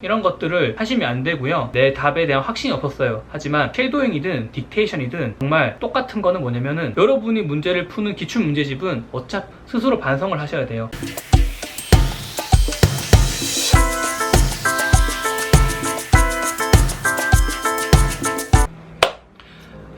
이런 것들을 하시면 안 되고요. 내 답에 대한 확신이 없었어요. 하지만 쉐도잉이든 딕테이션이든 정말 똑같은 거는 뭐냐면은 여러분이 문제를 푸는 기출 문제집은 어차피 스스로 반성을 하셔야 돼요.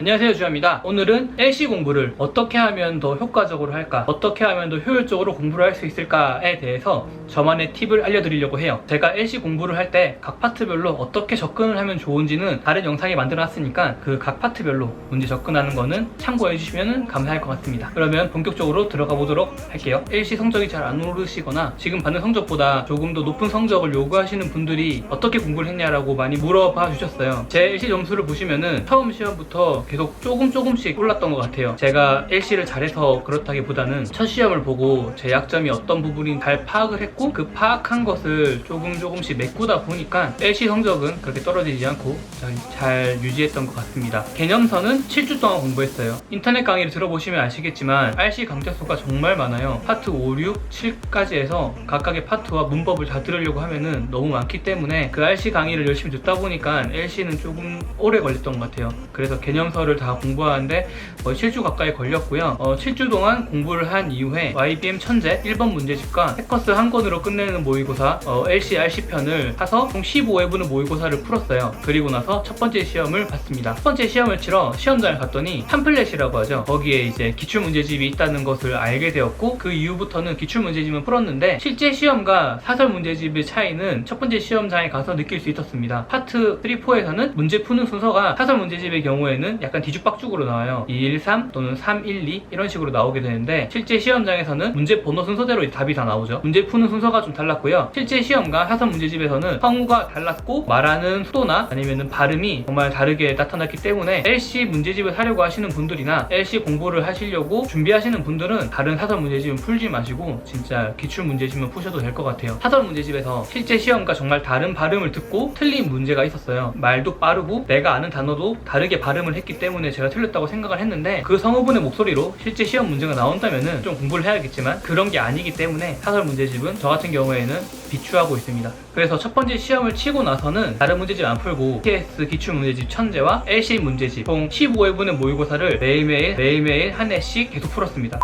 안녕하세요 주현입니다. 오늘은 LC 공부를 어떻게 하면 더 효과적으로 할까 어떻게 하면 더 효율적으로 공부를 할 수 있을까에 대해서 저만의 팁을 알려드리려고 해요. 제가 LC 공부를 할 때 각 파트별로 어떻게 접근을 하면 좋은지는 다른 영상에 만들어 놨으니까 그 각 파트별로 문제 접근하는 거는 참고해 주시면 감사할 것 같습니다. 그러면 본격적으로 들어가 보도록 할게요. LC 성적이 잘 안 오르시거나 지금 받는 성적보다 조금 더 높은 성적을 요구하시는 분들이 어떻게 공부를 했냐라고 많이 물어봐 주셨어요. 제 LC 점수를 보시면은 처음 시험부터 계속 조금 조금씩 올랐던 것 같아요. 제가 LC를 잘해서 그렇다기보다는 첫 시험을 보고 제 약점이 어떤 부분인 잘 파악을 했고 그 파악한 것을 조금 조금씩 메꾸다 보니까 LC 성적은 그렇게 떨어지지 않고 잘, 잘 유지했던 것 같습니다. 개념서는 7주 동안 공부했어요. 인터넷 강의를 들어보시면 아시겠지만 RC 강좌수가 정말 많아요. 파트 5, 6, 7까지 해서 각각의 파트와 문법을 다 들으려고 하면은 너무 많기 때문에 그 RC 강의를 열심히 듣다 보니까 LC는 조금 오래 걸렸던 것 같아요. 그래서 개념서 를 다 공부하는데 거의 7주 가까이 걸렸고요. 어, 7주 동안 공부를 한 이후에 YBM 천재 1번 문제집과 해커스 한 권으로 끝내는 모의고사 어, LC, RC 편을 사서 총 15회분의 모의고사를 풀었어요. 그리고 나서 첫 번째 시험을 봤습니다. 첫 번째 시험을 치러 시험장을 갔더니 팜플렛이라고 하죠. 거기에 이제 기출 문제집이 있다는 것을 알게 되었고 그 이후부터는 기출 문제집은 풀었는데 실제 시험과 사설 문제집의 차이는 첫 번째 시험장에 가서 느낄 수 있었습니다. 파트 3, 4에서는 문제 푸는 순서가 사설 문제집의 경우에는 약간 뒤죽박죽으로 나와요. 2, 1, 3 또는 3, 1, 2 이런 식으로 나오게 되는데 실제 시험장에서는 문제 번호 순서대로 답이 다 나오죠. 문제 푸는 순서가 좀 달랐고요. 실제 시험과 사설 문제집에서는 성우가 달랐고 말하는 수도나 아니면 발음이 정말 다르게 나타났기 때문에 LC 문제집을 하려고 하시는 분들이나 LC 공부를 하시려고 준비하시는 분들은 다른 사설 문제집은 풀지 마시고 진짜 기출 문제집만 푸셔도 될 것 같아요. 사설 문제집에서 실제 시험과 정말 다른 발음을 듣고 틀린 문제가 있었어요. 말도 빠르고 내가 아는 단어도 다르게 발음을 했기 때문에 제가 틀렸다고 생각을 했는데 그 성우분의 목소리로 실제 시험 문제가 나온다면은 좀 공부를 해야겠지만 그런 게 아니기 때문에 사설 문제집은 저 같은 경우에는 비추하고 있습니다. 그래서 첫 번째 시험을 치고 나서는 다른 문제집 안 풀고 TS 기출 문제집 천재와 LC 문제집 총 15회분의 모의고사를 매일매일 매일매일 한 해씩 계속 풀었습니다.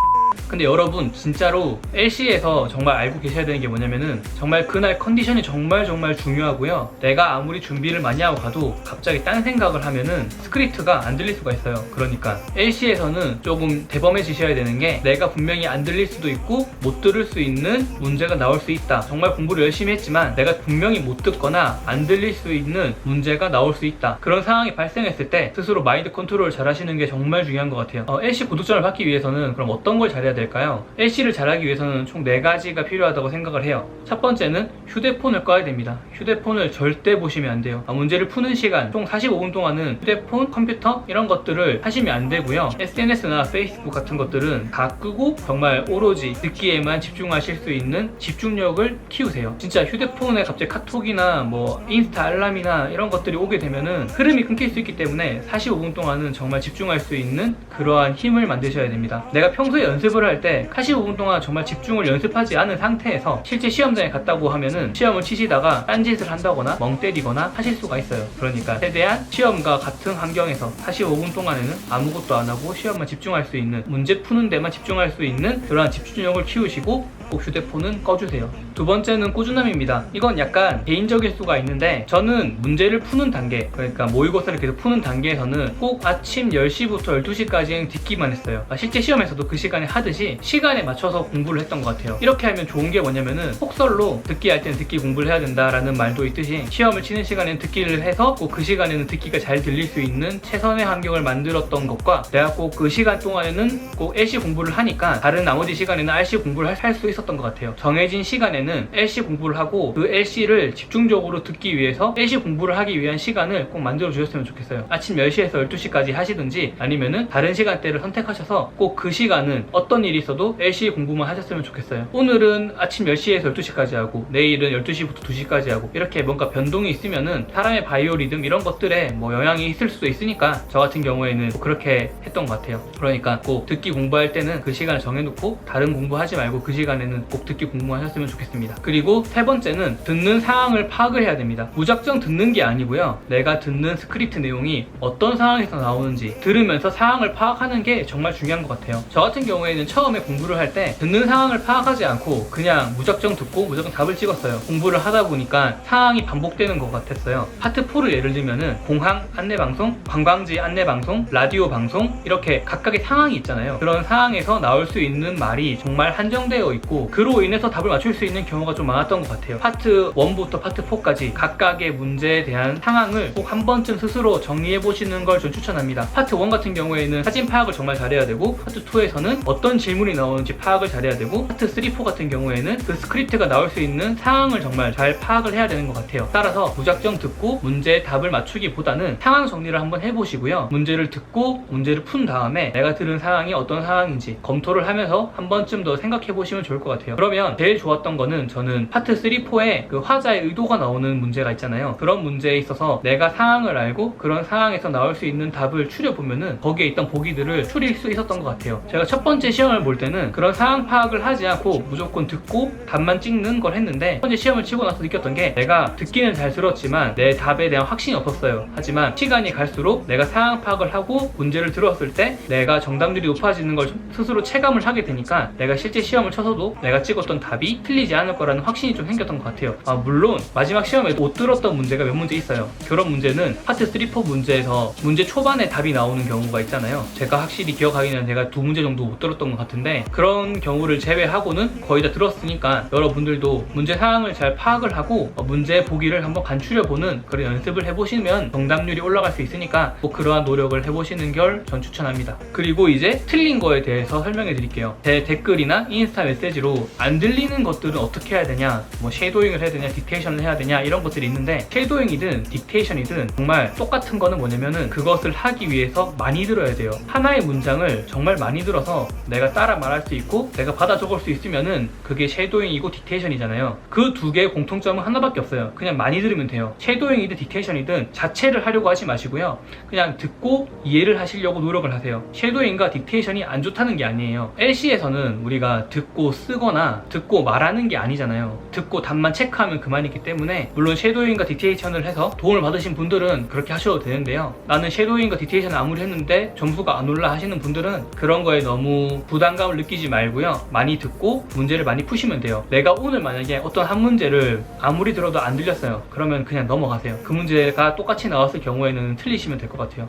근데 여러분 진짜로 LC에서 정말 알고 계셔야 되는 게 뭐냐면은 정말 그날 컨디션이 정말 정말 중요하고요. 내가 아무리 준비를 많이 하고 가도 갑자기 딴 생각을 하면은 스크립트가 안 들릴 수가 있어요. 그러니까 LC에서는 조금 대범해지셔야 되는 게 내가 분명히 안 들릴 수도 있고 못 들을 수 있는 문제가 나올 수 있다. 정말 공부를 열심히 했지만 내가 분명히 못 듣거나 안 들릴 수 있는 문제가 나올 수 있다. 그런 상황이 발생했을 때 스스로 마인드 컨트롤을 잘 하시는 게 정말 중요한 것 같아요. 어, LC 고득점을 받기 위해서는 그럼 어떤 걸 잘해야 될까요? LC를 잘하기 위해서는 총 4가지가 필요하다고 생각을 해요. 첫 번째는 휴대폰을 꺼야 됩니다. 휴대폰을 절대 보시면 안 돼요. 아, 문제를 푸는 시간, 총 45분 동안은 휴대폰, 컴퓨터 이런 것들을 하시면 안 되고요. SNS나 페이스북 같은 것들은 다 끄고 정말 오로지 듣기에만 집중하실 수 있는 집중력을 키우세요. 진짜 휴대폰에 갑자기 카톡이나 뭐 인스타 알람이나 이런 것들이 오게 되면은 흐름이 끊길 수 있기 때문에 45분 동안은 정말 집중할 수 있는 그러한 힘을 만드셔야 됩니다. 내가 평소에 연습을 할 때 45분 동안 정말 집중을 연습하지 않은 상태에서 실제 시험장에 갔다고 하면은 시험을 치시다가 딴짓을 한다거나 멍 때리거나 하실 수가 있어요. 그러니까 최대한 시험과 같은 환경에서 45분 동안에는 아무것도 안 하고 시험만 집중할 수 있는 문제 푸는 데만 집중할 수 있는 그러한 집중력을 키우시고 꼭 휴대폰은 꺼주세요. 두 번째는 꾸준함입니다. 이건 약간 개인적일 수가 있는데 저는 문제를 푸는 단계 그러니까 모의고사를 계속 푸는 단계에서는 꼭 아침 10시부터 12시까지는 듣기만 했어요. 아, 실제 시험에서도 그 시간에 하듯이 시간에 맞춰서 공부를 했던 것 같아요. 이렇게 하면 좋은 게 뭐냐면은 폭설로 듣기 할 때는 듣기 공부를 해야 된다라는 말도 있듯이 시험을 치는 시간에는 듣기를 해서 꼭 그 시간에는 듣기가 잘 들릴 수 있는 최선의 환경을 만들었던 것과 내가 꼭 그 시간 동안에는 꼭 LC 공부를 하니까 다른 나머지 시간에는 RC 공부를 할 수 있 었던 것 같아요. 정해진 시간에는 LC 공부를 하고 그 LC를 집중적으로 듣기 위해서 LC 공부를 하기 위한 시간을 꼭 만들어 주셨으면 좋겠어요. 아침 10시에서 12시까지 하시든지 아니면은 다른 시간대를 선택하셔서 꼭 그 시간은 어떤 일이 있어도 LC 공부만 하셨으면 좋겠어요. 오늘은 아침 10시에서 12시까지 하고 내일은 12시부터 2시까지 하고 이렇게 뭔가 변동이 있으면은 사람의 바이오 리듬 이런 것들에 뭐 영향이 있을 수도 있으니까 저 같은 경우에는 뭐 그렇게 했던 것 같아요. 그러니까 꼭 듣기 공부할 때는 그 시간을 정해놓고 다른 공부하지 말고 그 시간에는 경우에는 꼭 듣기 공부하셨으면 좋겠습니다. 그리고 세 번째는 듣는 상황을 파악을 해야 됩니다. 무작정 듣는 게 아니고요. 내가 듣는 스크립트 내용이 어떤 상황에서 나오는지 들으면서 상황을 파악하는 게 정말 중요한 것 같아요. 저 같은 경우에는 처음에 공부를 할 때 듣는 상황을 파악하지 않고 그냥 무작정 듣고 무작정 답을 찍었어요. 공부를 하다 보니까 상황이 반복되는 것 같았어요. 파트 4를 예를 들면은 공항 안내 방송, 관광지 안내 방송, 라디오 방송 이렇게 각각의 상황이 있잖아요. 그런 상황에서 나올 수 있는 말이 정말 한정되어 있고 그로 인해서 답을 맞출 수 있는 경우가 좀 많았던 것 같아요. 파트 1부터 파트 4까지 각각의 문제에 대한 상황을 꼭 한 번쯤 스스로 정리해 보시는 걸 좀 추천합니다. 파트 1 같은 경우에는 사진 파악을 정말 잘해야 되고 파트 2에서는 어떤 질문이 나오는지 파악을 잘해야 되고 파트 3, 4 같은 경우에는 그 스크립트가 나올 수 있는 상황을 정말 잘 파악을 해야 되는 것 같아요. 따라서 무작정 듣고 문제의 답을 맞추기보다는 상황 정리를 한번 해보시고요. 문제를 듣고 문제를 푼 다음에 내가 들은 상황이 어떤 상황인지 검토를 하면서 한 번쯤 더 생각해 보시면 좋을 것 같아요. 그러면 제일 좋았던 거는 저는 파트 3, 4에 그 화자의 의도가 나오는 문제가 있잖아요. 그런 문제에 있어서 내가 상황을 알고 그런 상황에서 나올 수 있는 답을 추려보면은 거기에 있던 보기들을 추릴 수 있었던 것 같아요. 제가 첫 번째 시험을 볼 때는 그런 상황 파악을 하지 않고 무조건 듣고 답만 찍는 걸 했는데 첫 번째 시험을 치고 나서 느꼈던 게 내가 듣기는 잘 들었지만 내 답에 대한 확신이 없었어요. 하지만 시간이 갈수록 내가 상황 파악을 하고 문제를 들었을 때 내가 정답률이 높아지는 걸 스스로 체감을 하게 되니까 내가 실제 시험을 쳐서도 내가 찍었던 답이 틀리지 않을 거라는 확신이 좀 생겼던 것 같아요. 아, 물론 마지막 시험에 못 들었던 문제가 몇 문제 있어요. 그런 문제는 파트 3, 4 문제에서 문제 초반에 답이 나오는 경우가 있잖아요. 제가 확실히 기억하기는 제가 두 문제 정도 못 들었던 것 같은데 그런 경우를 제외하고는 거의 다 들었으니까 여러분들도 문제 상황을 잘 파악을 하고 어, 문제 보기를 한번 간추려보는 그런 연습을 해보시면 정답률이 올라갈 수 있으니까 꼭 그러한 노력을 해보시는 걸 전 추천합니다. 그리고 이제 틀린 거에 대해서 설명해 드릴게요. 제 댓글이나 인스타 메시지로 안 들리는 것들은 어떻게 해야 되냐, 뭐 쉐도잉을 해야 되냐, 딕테이션을 해야 되냐 이런 것들이 있는데 쉐도잉이든 딕테이션이든 정말 똑같은 거는 뭐냐면은 그것을 하기 위해서 많이 들어야 돼요. 하나의 문장을 정말 많이 들어서 내가 따라 말할 수 있고 내가 받아 적을 수 있으면은 그게 쉐도잉이고 딕테이션이잖아요. 그 두 개의 공통점은 하나밖에 없어요. 그냥 많이 들으면 돼요. 쉐도잉이든 딕테이션이든 자체를 하려고 하지 마시고요. 그냥 듣고 이해를 하시려고 노력을 하세요. 쉐도잉과 딕테이션이 안 좋다는 게 아니에요. LC에서는 우리가 듣고 쓰 거나 듣고 말하는 게 아니잖아요. 듣고 답만 체크하면 그만이기 때문에 물론 쉐도잉과 딕테이션을 해서 도움을 받으신 분들은 그렇게 하셔도 되는데요. 나는 쉐도잉과 딕테이션을 아무리 했는데 점수가 안 올라 하시는 분들은 그런 거에 너무 부담감을 느끼지 말고요. 많이 듣고 문제를 많이 푸시면 돼요. 내가 오늘 만약에 어떤 한 문제를 아무리 들어도 안 들렸어요. 그러면 그냥 넘어가세요. 그 문제가 똑같이 나왔을 경우에는 틀리시면 될 것 같아요.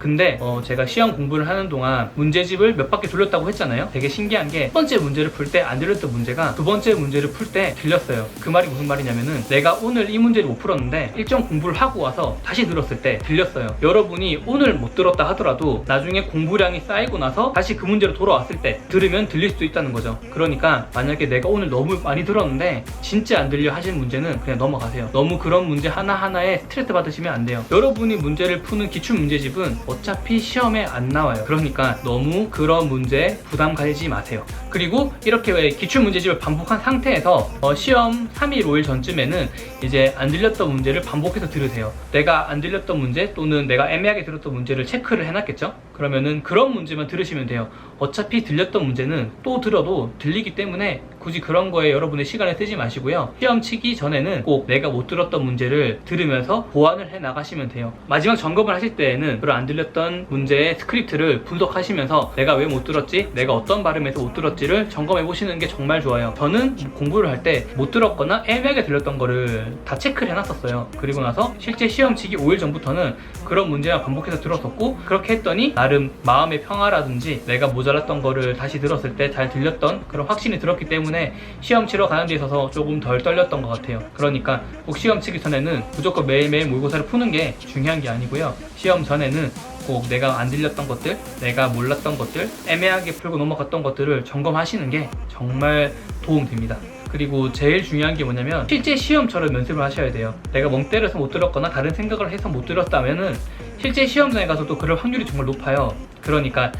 근데 어, 제가 시험 공부를 하는 동안 문제집을 몇 바퀴 돌렸다고 했잖아요. 되게 신기한 게 첫 번째 문제를 풀 때 안 들렸던 문제가 두 번째 문제를 풀 때 들렸어요. 그 말이 무슨 말이냐면은 내가 오늘 이 문제를 못 풀었는데 일정 공부를 하고 와서 다시 들었을 때 들렸어요. 여러분이 오늘 못 들었다 하더라도 나중에 공부량이 쌓이고 나서 다시 그 문제로 돌아왔을 때 들으면 들릴 수도 있다는 거죠. 그러니까 만약에 내가 오늘 너무 많이 들었는데 진짜 안 들려 하신 문제는 그냥 넘어가세요. 너무 그런 문제 하나하나에 스트레스 받으시면 안 돼요. 여러분이 문제를 푸는 기출 문제집은 어차피 시험에 안 나와요. 그러니까 너무 그런 문제에 부담 가지지 마세요. 그리고 이렇게 왜 기출 문제집을 반복한 상태에서 어, 시험 3일, 5일 전쯤에는 이제 안 들렸던 문제를 반복해서 들으세요. 내가 안 들렸던 문제 또는 내가 애매하게 들었던 문제를 체크를 해놨겠죠? 그러면은 그런 문제만 들으시면 돼요. 어차피 들렸던 문제는 또 들어도 들리기 때문에 굳이 그런 거에 여러분의 시간을 쓰지 마시고요. 시험 치기 전에는 꼭 내가 못 들었던 문제를 들으면서 보완을 해 나가시면 돼요. 마지막 점검을 하실 때에는 그런 안 들렸던 문제의 스크립트를 분석하시면서 내가 왜 못 들었지? 내가 어떤 발음에서 못 들었지를 점검해 보시는 게 정말 좋아요. 저는 공부를 할 때 못 들었거나 애매하게 들렸던 거를 다 체크를 해놨었어요. 그리고 나서 실제 시험 치기 5일 전부터는 그런 문제만 반복해서 들었었고 그렇게 했더니 나름 마음의 평화라든지 내가 모자 랐던 거를 다시 들었을 때 잘 들렸던 그런 확신이 들었기 때문에 시험 치러 가는 데 있어서 조금 덜 떨렸던 것 같아요. 그러니까 꼭 시험 치기 전에는 무조건 매일매일 모의고사를 푸는 게 중요한 게 아니고요. 시험 전에는 꼭 내가 안 들렸던 것들, 내가 몰랐던 것들, 애매하게 풀고 넘어갔던 것들을 점검하시는 게 정말 도움됩니다. 그리고 제일 중요한 게 뭐냐면 실제 시험처럼 연습을 하셔야 돼요. 내가 멍 때려서 못 들었거나 다른 생각을 해서 못 들었다면은 실제 시험장에 가서도 그럴 확률이 정말 높아요. 그러니까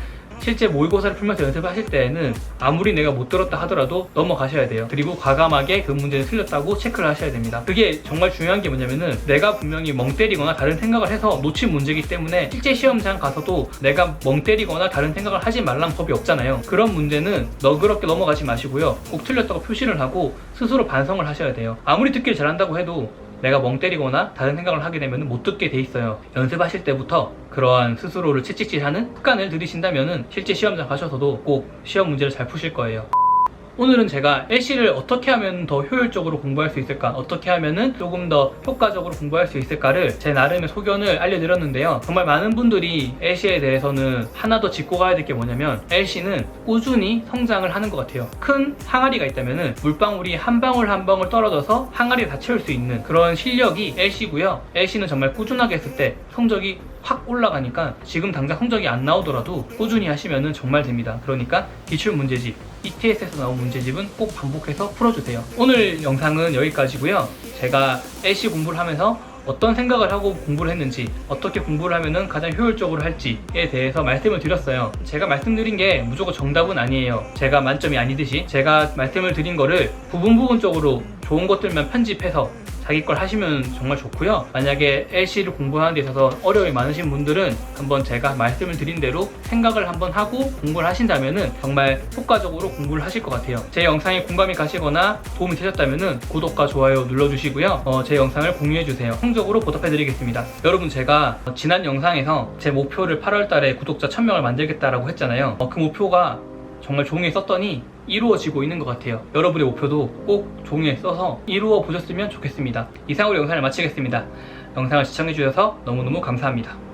실제 모의고사를 풀면서 연습하실 때에는 아무리 내가 못 들었다 하더라도 넘어가셔야 돼요. 그리고 과감하게 그 문제는 틀렸다고 체크를 하셔야 됩니다. 그게 정말 중요한 게 뭐냐면은 내가 분명히 멍 때리거나 다른 생각을 해서 놓친 문제이기 때문에 실제 시험장 가서도 내가 멍 때리거나 다른 생각을 하지 말란 법이 없잖아요. 그런 문제는 너그럽게 넘어가지 마시고요. 꼭 틀렸다고 표시를 하고 스스로 반성을 하셔야 돼요. 아무리 듣기를 잘한다고 해도 내가 멍 때리거나 다른 생각을 하게 되면 못 듣게 돼 있어요. 연습하실 때부터 그러한 스스로를 채찍질하는 습관을 들이신다면 실제 시험장 가셔서도 꼭 시험 문제를 잘 푸실 거예요. 오늘은 제가 LC를 어떻게 하면 더 효율적으로 공부할 수 있을까, 어떻게 하면은 조금 더 효과적으로 공부할 수 있을까를 제 나름의 소견을 알려드렸는데요. 정말 많은 분들이 LC에 대해서는 하나 더 짚고 가야 될 게 뭐냐면 LC는 꾸준히 성장을 하는 것 같아요. 큰 항아리가 있다면은 물방울이 한 방울 한 방울 떨어져서 항아리를 다 채울 수 있는 그런 실력이 LC고요. LC는 정말 꾸준하게 했을 때 성적이 확 올라가니까 지금 당장 성적이 안 나오더라도 꾸준히 하시면 정말 됩니다. 그러니까 기출 문제집, ETS에서 나온 문제집은 꼭 반복해서 풀어주세요. 오늘 영상은 여기까지고요. 제가 LC 공부를 하면서 어떤 생각을 하고 공부를 했는지 어떻게 공부를 하면 가장 효율적으로 할지에 대해서 말씀을 드렸어요. 제가 말씀드린 게 무조건 정답은 아니에요. 제가 만점이 아니듯이 제가 말씀을 드린 거를 부분 부분적으로 좋은 것들만 편집해서 자기 걸 하시면 정말 좋고요. 만약에 LC를 공부하는 데 있어서 어려움이 많으신 분들은 한번 제가 말씀을 드린 대로 생각을 한번 하고 공부를 하신다면 정말 효과적으로 공부를 하실 것 같아요. 제 영상에 공감이 가시거나 도움이 되셨다면 구독과 좋아요 눌러주시고요. 어, 제 영상을 공유해주세요. 성적으로 보답해드리겠습니다. 여러분 제가 어, 지난 영상에서 제 목표를 8월 달에 구독자 1000명을 만들겠다라고 했잖아요. 어, 그 목표가 정말 종이에 썼더니 이루어지고 있는 것 같아요. 여러분의 목표도 꼭 종이에 써서 이루어 보셨으면 좋겠습니다. 이상으로 영상을 마치겠습니다. 영상을 시청해주셔서 너무너무 감사합니다.